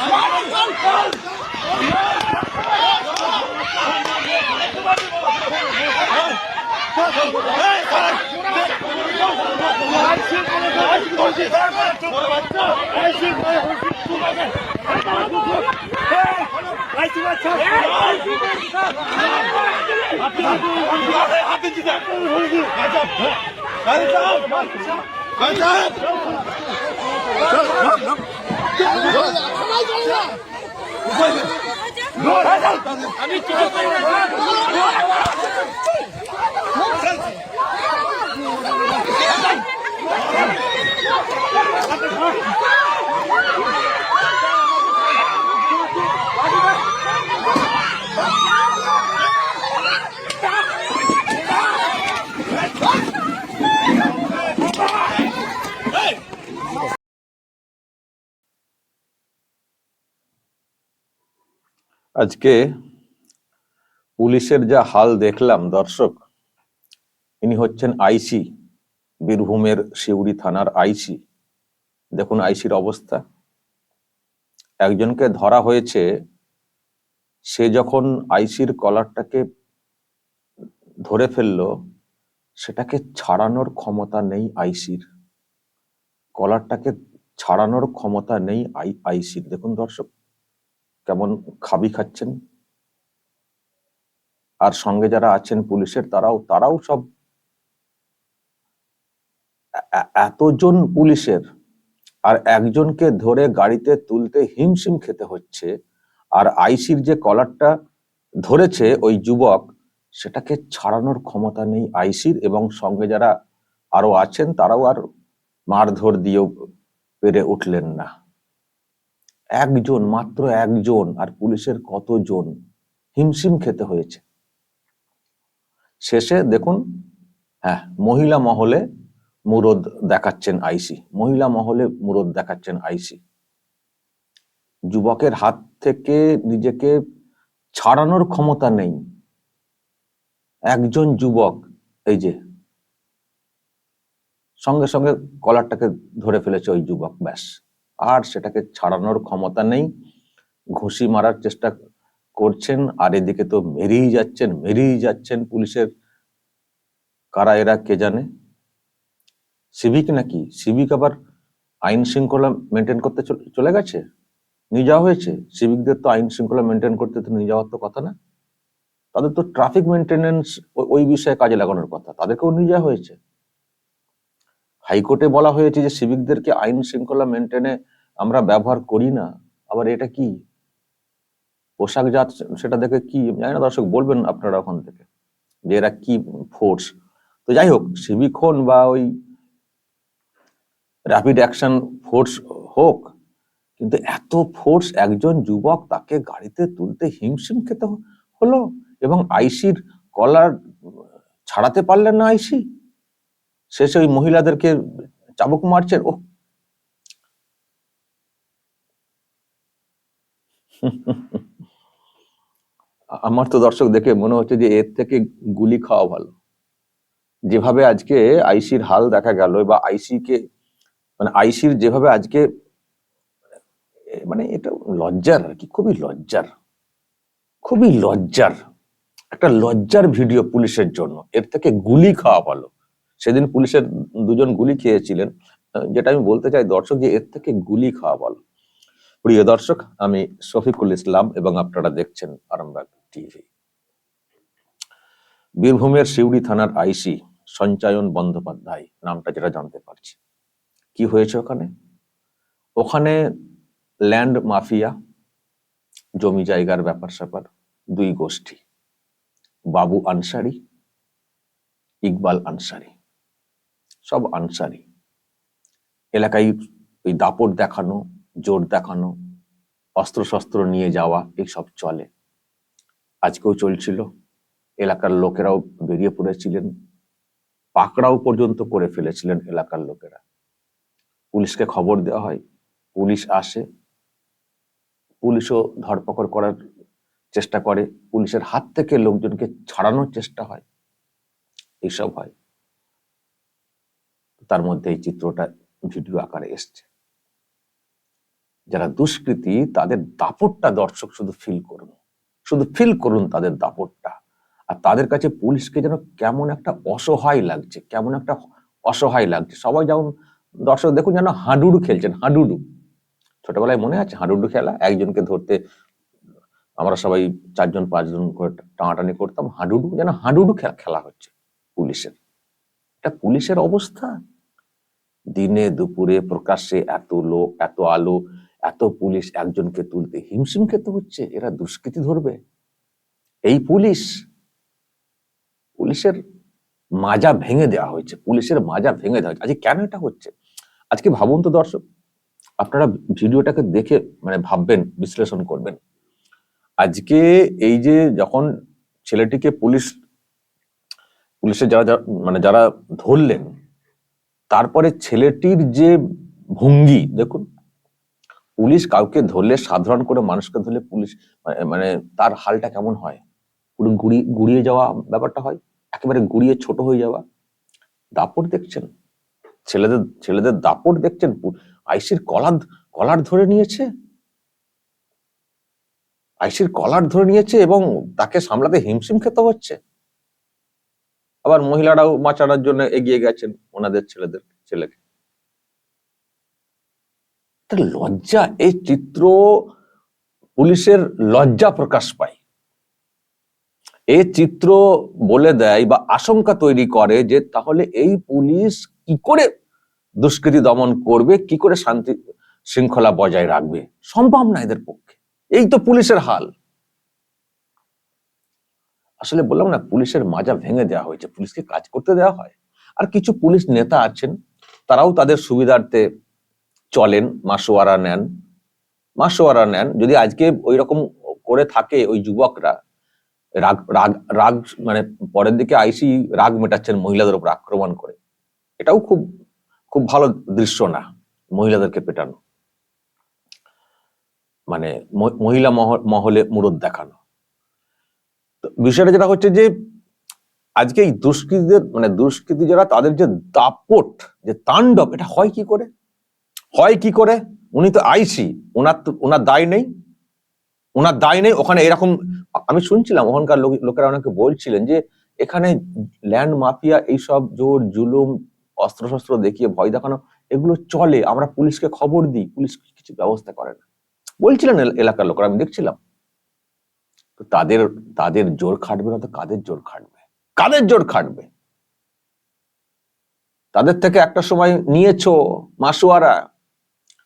আমার আমি আজকে পুলিশের যা হাল দেখলাম, দর্শক, ইনি হচ্ছেন আইসি, বীরভূমের শিউড়ি থানার আইসি। দেখুন আইসির অবস্থা। একজনকে ধরা হয়েছে, সে যখন আইসির কলারটাকে ধরে ফেলল, সেটাকে ছাড়ানোর ক্ষমতা নেই আইসির। কলারটাকে ছাড়ানোর ক্ষমতা নেই আই, আইসির। দেখুন দর্শক কেমন খাবি খাচ্ছেন? আর সঙ্গে যারা আছেন পুলিশের, তারাও তারাও সব এতজন পুলিশের, আর একজনকে ধরে গাড়িতে তুলতে হিমশিম খেতে হচ্ছে, আর আইসির যে কলারটা ধরেছে ওই যুবক, সেটাকে ছাড়ানোর ক্ষমতা নেই আইসির, এবং সঙ্গে যারা আরও আছেন, তারাও আর মারধর দিয়েও পেরে উঠলেন না। একজন, মাত্র একজন আর পুলিশের কতজন হিমশিম খেতে হয়েছে? শেষে দেখুন হ্যাঁ মহিলা মহলে মুরদ দেখাচ্ছেন আইসি, মহিলা মহলে মুরদ দেখাচ্ছেন আইসি। যুবকের হাত থেকে নিজেকে ছাড়ানোর ক্ষমতা নেই। একজন যুবক, এই যে, সঙ্গে সঙ্গে কলারটাকে ধরে ফেলেছে ওই যুবক, ব্যাস। আর সেটাকে ছাড়ানোর ক্ষমতা নেই। ঘুষি মারার চেষ্টা করছেন, আর এদিকে তো মেরেই যাচ্ছেন মেরেই যাচ্ছেন পুলিশের। কারা এরা, কে জানে? সিভিক নাকি? সিভিক আবার আইন শৃঙ্খলা মেনটেন করতে চল- গেছে? নিয়ে যাওয়া হয়েছে? সিভিকদের তো আইন শৃঙ্খলা মেনটেন করতে তো নিয়ে যাওয়ার তো কথা না। তাদের তো ট্রাফিক মেনটেনেন্স ওই বিষয়ে কাজে লাগানোর কথা। তাদেরকেও নিয়ে যাওয়া হয়েছে। হাইকোর্টে বলা হয়েছে যে সিভিকদেরকে আইন শৃঙ্খলা মেনটেনে আমরা ব্যবহার করি না। আবার এটা কি? পোশাক জাত সেটা দেখে কি? জানি না, দর্শক, বলবেন আপনারা ওখান থেকে যে এরা কি ফোর্স তো যাই হোক, সিভিক হন বা ওই র্যাপিড অ্যাকশন ফোর্স হোক, কিন্তু এত ফোর্স একজন যুবক তাকে গাড়িতে তুলতে হিমশিম খেতে হলো এবং আইসির কলার ছাড়াতে পারলেন না আইসি? শেষে ওই মহিলাদেরকে চাবুক মারছেন? ও আমার তো দর্শক দেখে মনে হচ্ছে যে এর থেকে গুলি খাওয়া ভালো। যেভাবে আজকে আইসির হাল দেখা গেল বা আইসি কে মানে আইসির যেভাবে আজকে মানে এটা লজ্জার আর কি, খুবই লজ্জার। খুবই লজ্জার। একটা লজ্জার ভিডিও পুলিশের জন্য। এর থেকে গুলি খাওয়া ভালো। সেদিন পুলিশের দুজন গুলি খেয়েছিলেন যেটা আমি বলতে চাই, দর্শক, যে এর থেকে গুলি খাওয়া ভালো প্রিয় দর্শক, আমি শফিকুল ইসলাম এবং আপনারা দেখছেন আরামবাগ টিভি। বীরভূমের শিউড়ি থানার আইসি সঞ্চায়ন বন্দ্যোপাধ্যায় নামটা যেটা জানতে পারছি। কি হয়েছে ওখানে? ওখানে ল্যান্ড মাফিয়া, জমি জায়গার ব্যাপার স্যাপার, দুই গোষ্ঠী। বাবু আনসারি, ইকবাল আনসারি। সব আনসারি এলাকায় ওই দাপট দেখানো, জোর দেখানো অস্ত্র শস্ত্র নিয়ে যাওয়া এইসব চলে। আজকেও চলছিল। এলাকার লোকেরাও বেরিয়ে পড়েছিলেন। পাকড়াও পর্যন্ত করে ফেলেছিলেন এলাকার লোকেরা। পুলিশকে খবর দেওয়া হয়, পুলিশ আসে। পুলিশও ধরপকড় করার চেষ্টা করে। পুলিশের হাত থেকে লোকজনকে ছাড়ানোর চেষ্টা হয়। এইসব হয়। তার মধ্যে এই চিত্রটা ভিডিও আকারে এসছে। যারা দুষ্কৃতী, তাদের দাপটটা দর্শক শুধু ফিল করুন। শুধু ফিল করুন তাদের দাপটটা। আর তাদের কাছে পুলিশকে যেন কেমন একটা অসহায় লাগছে, কেমন একটা অসহায় লাগছে। সবাই যেমন, দর্শক দেখুন যেন হাডুডু খেলছেন, হাডুডু। ছোটবেলায় মনে আছে হাডুডু খেলা? একজনকে ধরতে আমরা সবাই চারজন, পাঁচজন করে টানাটানি করতাম। হাডুডু, যেন হাডুডু খেলা হচ্ছে পুলিশের। এটা পুলিশের অবস্থা? দিনে দুপুরে প্রকাশ্যে এত লোক, এত আলো, এত পুলিশ একজনকে তুলতে হিমশিম খেতে হচ্ছে, এরা দুষ্কৃতি ধরবে। এই পুলিশ, পুলিশের মাজা ভেঙে দেওয়া হয়েছে, পুলিশের মাজা ভেঙে দেওয়া হয়েছে। আজকে কেন এটা হচ্ছে? আজকে ভাবুন তো দর্শক, আপনারা ভিডিওটাকে দেখে মানে ভাববেন, বিশ্লেষণ করবেন। আজকে এই যে যখন ছেলেটিকে পুলিশ, পুলিশের যারা, যারা- মানে যারা ধরলেন তারপরে ছেলেটির যে ভঙ্গি, দেখুন, পুলিশ কাউকে ধরলে, সাধারণ করে মানুষকে ধরলে পুলিশ, মানে- মানে তার হালটা কেমন হয়? পুরো গুড়ি, গুড়িয়ে যাওয়া ব্যাপারটা হয়? একেবারে গুড়িয়ে ছোট হয়ে যাওয়া? দাপট দেখছেন? ছেলেদের ছেলেদের দাপট দেখছেন? আইসির কলার কলার ধরে নিয়েছে? আইসির কলার ধরে নিয়েছে এবং তাকে সামলাতে হিমশিম খেতে হচ্ছে? আবার মহিলারাও বাঁচানোর জন্য এগিয়ে গেছেন ওনাদের ছেলেদের, ছেলেকে। লজ্জা, এই চিত্র পুলিশের লজ্জা প্রকাশ পায়। এই চিত্র বলে দেয় বা আশঙ্কা তৈরি করে যে তাহলে এই পুলিশ কি করে দুষ্কৃতি দমন করবে, কি করে শান্তি শৃঙ্খলা বজায় রাখবে? সম্ভব না এদের পক্ষে। এই তো পুলিশের হাল। আসলে বললাম না, পুলিশের মাজা ভেঙে দেওয়া হয়েছে। পুলিশকে কাজ করতে দেওয়া হয়। আর কিছু পুলিশ নেতা আছেন, তারাও তাদের সুবিধার্থে চলেন, মাসোয়ারা নেন। মাসোয়ারা নেন, যদি আজকে ওই রকম করে থাকে ওই যুবকরা, রাগ রাগ রাগ মানে পরের দিকে আইসি রাগ মেটাচ্ছেন মহিলাদের উপর আক্রমণ করে। এটাও খুব খুব ভালো দৃশ্য না, মহিলাদেরকে পেটানো। মানে মহিলা মহ- মহলে মুরদ দেখানো। বিষয়টা যেটা হচ্ছে যে, আজকে এই দুষ্কৃতীদের মানে দুষ্কৃতী যারা, তাদের যে দাপট, যে তাণ্ডব, এটা হয় কি করে? হয় কি করে? উনি তো আইসি, ওনার তো, ওনার দায় নেই। ওনার দায় নেই, ওখানে এরকম, আমি শুনছিলাম, ওখানকার লোক- লোকেরা অনেকে বলছিলেন যে, এখানে ল্যান্ড মাফিয়া এইসব জোর, জুলুম অস্ত্র শস্ত্র দেখিয়ে ভয় দেখানো, এগুলো চলে, আমরা পুলিশকে খবর দিই, পুলিশ কিছু ব্যবস্থা করে না। বলছিলেন এল- এলাকার লোকেরা, আমি দেখছিলাম। তো তাদের তাদের জোর খাটবে না তো কাদের জোর খাটবে? কাদের জোর খাটবে? তাদের থেকে একটা সময় নিয়েছো মাসুয়ারা।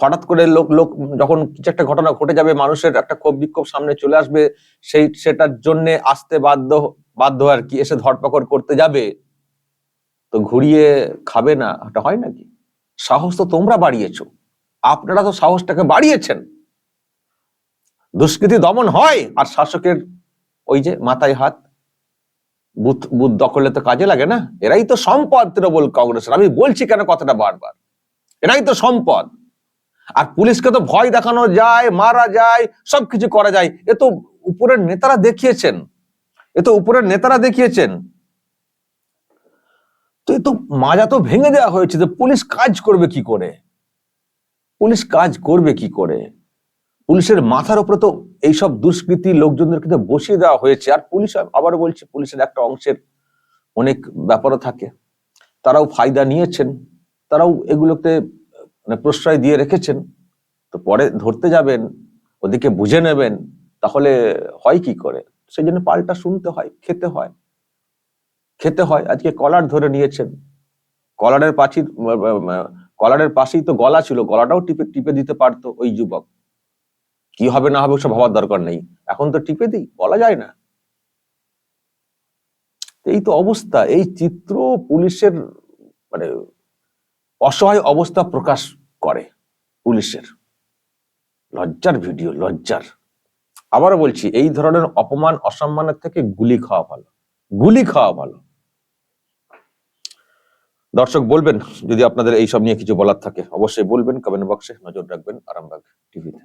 হঠাৎ করে লোক লোক যখন কিছু একটা ঘটনা ঘটে যাবে, মানুষের একটা ক্ষোভ বিক্ষোভ সামনে চলে আসবে, সেই, সেটার জন্য আসতে বাধ্য বাধ্য আর কি, এসে ধরপাকড় করতে যাবে। তো ঘুরিয়ে খাবে না এটা হয় নাকি? সাহস তো তোমরা বাড়িয়েছো। আপনারা তো সাহসটাকে বাড়িয়েছেন। দুষ্কৃতি দমন হয়, আর শাসকের ওই যে মাথায় হাত, বুথ বুথ দখলে তো কাজে লাগে না? এরাই তো সম্পদ, তৃণমূল কংগ্রেসের। আমি বলছি কেন কথাটা বারবার? এরাই তো সম্পদ। আর পুলিশকে তো ভয় দেখানো যায়, মারা যায়, সবকিছু করা যায়। এ তো উপরের নেতারা দেখিয়েছেন। এ তো উপরের নেতারা দেখিয়েছেন। তো এ তো মাজা তো ভেঙে দেওয়া হয়েছে যে পুলিশ কাজ করবে কি করে? পুলিশ কাজ করবে কি করে? পুলিশের মাথার উপরে তো এইসব দুষ্কৃতী লোকজনদের কিন্তু বসিয়ে দেওয়া হয়েছে। আর পুলিশ আবারও বলছি, পুলিশের একটা অংশের অনেক ব্যাপারও থাকে। তারাও ফায়দা নিয়েছেন। তারাও এগুলোতে মানে প্রশ্রয় দিয়ে রেখেছেন। তো পরে ধরতে যাবেন, ওদিকে বুঝে নেবেন, তাহলে হয় কি করে? সেই জন্য পাল্টা শুনতে হয়, খেতে হয়। খেতে হয়, আজকে কলার ধরে নিয়েছেন। কলারের পাশি কলারের পাশেই তো গলা ছিল, গলাটাও টিপে টিপে দিতে পারতো ওই যুবক। কি হবে না হবে ওসব ভাবার দরকার নেই। এখন তো টিপে দিই, বলা যায় না। এই তো অবস্থা, এই চিত্র পুলিশের মানে অসহায় অবস্থা প্রকাশ করে পুলিশের। লজ্জার ভিডিও, লজ্জার। আবারও বলছি, এই ধরনের অপমান, অসম্মানের থেকে গুলি খাওয়া ভালো, গুলি খাওয়া ভালো। দর্শক, বলবেন, যদি আপনাদের এই সব নিয়ে কিছু বলার থাকে, অবশ্যই বলবেন কমেন্ট বক্সে নজর রাখবেন, আরামবাগ টিভিতে